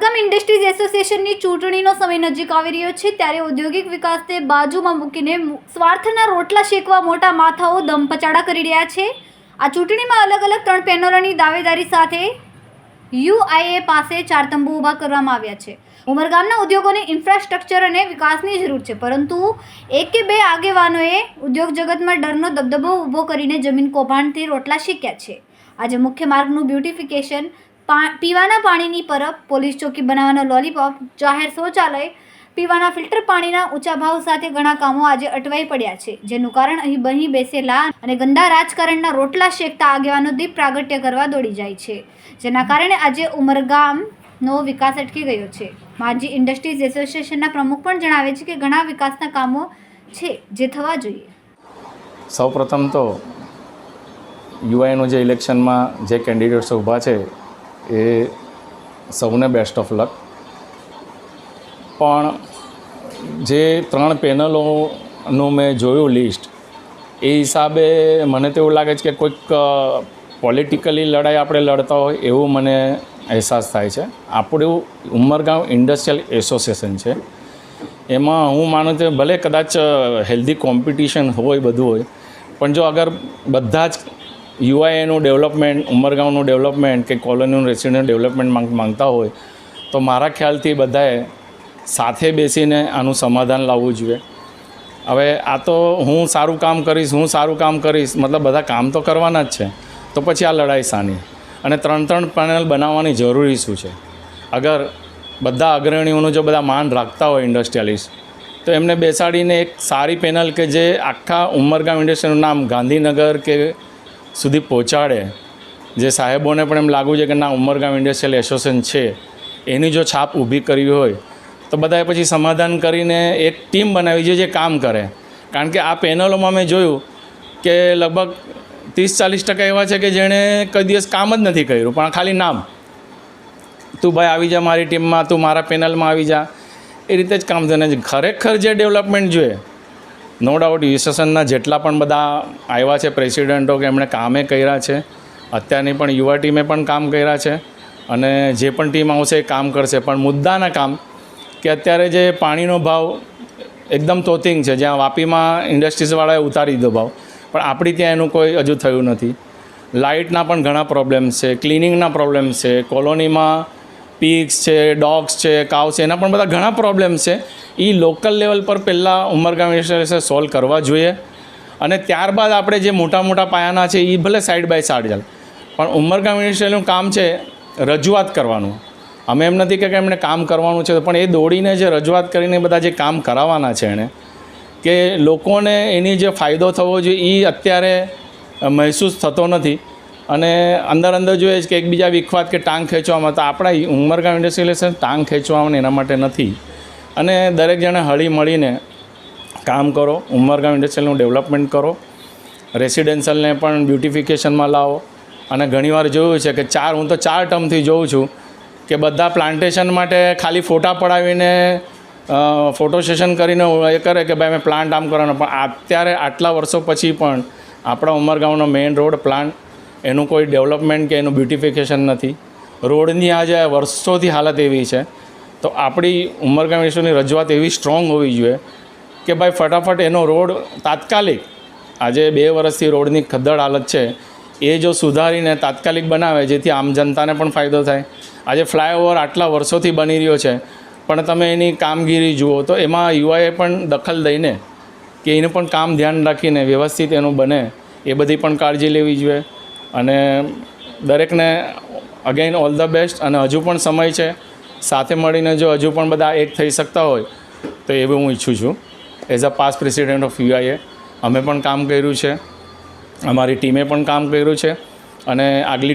Umargam industries એસોસિએશનની ચૂંટણીનો સમય નજીક આવી રહ્યો છે, ત્યારે ઔદ્યોગિક વિકાસને બાજુમાં મૂકીને સ્વાર્થના રોટલા શેકવા મોટા માથાઓ દમપચાડા કરી રહ્યા છે. આ ચૂંટણીમાં અલગ અલગ ત્રણ પેનલોની દાવેદારી સાથે યુઆઈએ પાસે ચાર તંબુ ઊભા કરવામાં આવ્યા છે. ઉમરગામના ઉદ્યોગોને ઇન્ફ્રાસ્ટ્રક્ચર અને વિકાસની જરૂર છે, પરંતુ એક કે બે આગેવાનોએ ઉદ્યોગ જગતમાં ડરનો દબદબો ઊભો કરીને જમીન કૌભાંડથી રોટલા શેક્યા છે. આજે મુખ્ય માર્ગનું બ્યુટિફિકેશન પીવાના પાણીની પરબ, પોલીસ ચોકી બનાવવાનો લોલીપોપ, જાહેર શૌચાલય, પીવાના ફિલ્ટર પાણીના ઊંચા ભાવ સાથે ઘણા કામો આજે અટવાઈ પડ્યા છે, જેનું કારણ અહીં બહી બેસેલા અને ગંદા રાજકારણના રોટલા શેકતા આગેવાનો દીપ પ્રાગટ્ય કરવા દોડી જાય છે, જેના કારણે આજે ઉમરગામનો વિકાસ અટકી ગયો છે. માજી ઇન્ડસ્ટ્રીઝ એસોસિએશનના પ્રમુખ પણ જણાવે છે કે ઘણા વિકાસના કામો છે જે થવા જોઈએ. સૌપ્રથમ તો યુઆઈનું જે ઇલેક્શનમાં જે કેન્ડિડેટ્સ ઊભા છે એ સૌને બેસ્ટ ઓફ લક પણ જે ત્રણ પેનલોનું મેં જોયું લિસ્ટ એ હિસાબે મને તો એવું લાગે છે કે કોઈક પોલિટિકલી લડાઈ આપણે લડતા હોય એવું મને અહેસાસ થાય છે. આપણું ઉમરગાંવ ઇન્ડસ્ટ્રીયલ એસોસિએશન છે. એમાં હું માનું છું ભલે કદાચ હેલ્ધી કોમ્પિટિશન હોય બધું હોય, પણ જો અગર બધા જ યુઆઈએનું ડેવલપમેન્ટ, ઉમરગાંવનું ડેવલપમેન્ટ કે કોલોનીનું રેસિડેન્ટ ડેવલપમેન્ટ માંગ, માંગતા હોય, તો મારા ખ્યાલથી બધાએ સાથે બેસીને આનું સમાધાન લાવવું જોઈએ. હવે આ તો હું સારું કામ કરીશ, હું સારું કામ કરીશ, મતલબ બધા કામ તો કરવાના જ છે, તો પછી આ લડાઈ સાની અને ત્રણ ત્રણ પેનલ બનાવવાની જરૂરી શું છે? અગર બધા અગ્રણીઓનું જો બધા માન રાખતા હોય ઇન્ડસ્ટ્રીયાલિસ્ટ તો એમને બેસાડીને એક સારી પેનલ કે જે આખા ઉમરગામ ઇન્ડસ્ટ્રીનું નામ ગાંધીનગર કે સુધી પહોંચાડે. જે સાહેબોને પણ એમ લાગવું છે કે ના, ઉમરગામ ઇન્ડસ્ટ્રીયલ એસોસિએશન છે, એની જો છાપ ઊભી કરવી હોય, તો બધાએ પછી સમાધાન કરીને એક ટીમ બનાવી છે જે કામ કરે. કારણ કે આ પેનલોમાં મેં જોયું કે લગભગ ત્રીસ ચાલીસ ટકા એવા છે કે જેણે કઈ દિવસ કામ જ નથી કર્યું, પણ ખાલી નામ. તું ભાઈ આવી જા મારી ટીમમાં તું મારા પેનલમાં આવી જા. એ રીતે જ કામ થયું ને ખરેખર જે ડેવલપમેન્ટ જોઈએ નો ડાઉટ યુએસએસનના જેટલા પણ બધા આવ્યા છે પ્રેસિડેન્ટો કે એમણે કામે કર્યા છે, અત્યારની પણ યુવા ટીમે પણ કામ કર્યા છે અને જે પણ ટીમ આવશે એ કામ કરશે. પણ મુદ્દાના કામ કે અત્યારે જે પાણીનો ભાવ એકદમ તોતિંગ છે, જ્યાં વાપીમાં ઇન્ડસ્ટ્રીઝવાળાએ ઉતારી દીધો ભાવ. પણ આપણી ત્યાં એનું કોઈ હજુ થયું નથી. લાઇટના પણ ઘણા પ્રોબ્લેમ્સ છે, ક્લિનિંગના પ્રોબ્લેમ્સ છે, કોલોનીમાં પીક્સ છે, ડોગ્સ છે કાવ છે, એના પણ બધા ઘણા પ્રોબ્લેમ્સ છે. એ લોકલ લેવલ પર પહેલાં ઉમરગામ ઇન્ડસ્ટ્રીઝે સોલ્વ કરવા જોઈએ. અને ત્યારબાદ આપણે જે મોટા મોટા પાયાના છે એ ભલે સાઈડ બાય સાઈડ ચાલે. પણ ઉમરગામ ઇન્ડસ્ટ્રીયલનું કામ છે રજૂઆત કરવાનું. અમે એમ નથી કે એમણે કામ કરવાનું છે, પણ એ દોડીને જે રજૂઆત કરીને બધા જે કામ કરાવવાના છે એણે, કે લોકોને એની જે ફાયદો થવો જોઈએ એ અત્યારે મહેસૂસ થતો નથી. અને અંદર અંદર જોઈએ કે એકબીજા વિખવાદ કે ટાંગ ખેંચવામાં, તો આપણા ઉમરગામ ઇન્ડસ્ટ્રીયલ ટાંગ ખેંચવામાં એના માટે નથી. અને દરેક જણે હળી મળીને કામ કરો. ઉમરગામ ઇન્ડસ્ટ્રીયલનું ડેવલપમેન્ટ કરો. રેસિડેન્શિયલને પણ બ્યુટિફિકેશનમાં લાવો. અને ઘણીવાર જોયું છે કે ચાર, હું તો ચાર ટર્મથી જોઉં છું કે બધા પ્લાન્ટેશન માટે ખાલી ફોટા પડાવીને ફોટો સેશન કરીને એ કરે કે ભાઈ અમે પ્લાન્ટ આમ કરવાનો. પણ અત્યારે આટલા વર્ષો પછી પણ આપણા ઉમરગામનો મેઇન રોડ પ્લાન્ટ એનું કોઈ ડેવલપમેન્ટ કે એનું બ્યુટિફિકેશન નથી. રોડની આજે વર્ષોથી હાલત એવી છે તો આપણી ઉમરગામ ઇસ્યુની રજૂઆત એવી સ્ટ્રોંગ હોવી જોઈએ કે ભાઈ ફટાફટ એનો રોડ તાત્કાલિક, આજે બે વર્ષથી રોડની ખદ્દડ હાલત છે, એ જો સુધારીને તાત્કાલિક બનાવે, જેથી આમ જનતાને પણ ફાયદો થાય. આજે ફ્લાયઓવર આટલા વર્ષોથી બની રહ્યો છે, પણ તમે એની કામગીરી જુઓ તો એમાં યુવાએ પણ દખલ દઈને કે એનું પણ કામ ધ્યાન રાખીને વ્યવસ્થિત એનું બને, એ બધી પણ કાળજી લેવી જોઈએ. અને દરેકને અગેન ઓલ ધ બેસ્ટ અને હજુ પણ સમય છે. સાથે મળીને જો હજુ પણ બધા એક થઈ શકતા હોય, તો એવું હું ઈચ્છું છું. As a past president of UIA અમે પણ કામ કર્યું છે. અમારી ટીમે પણ કામ કર્યું છે. અને આગલી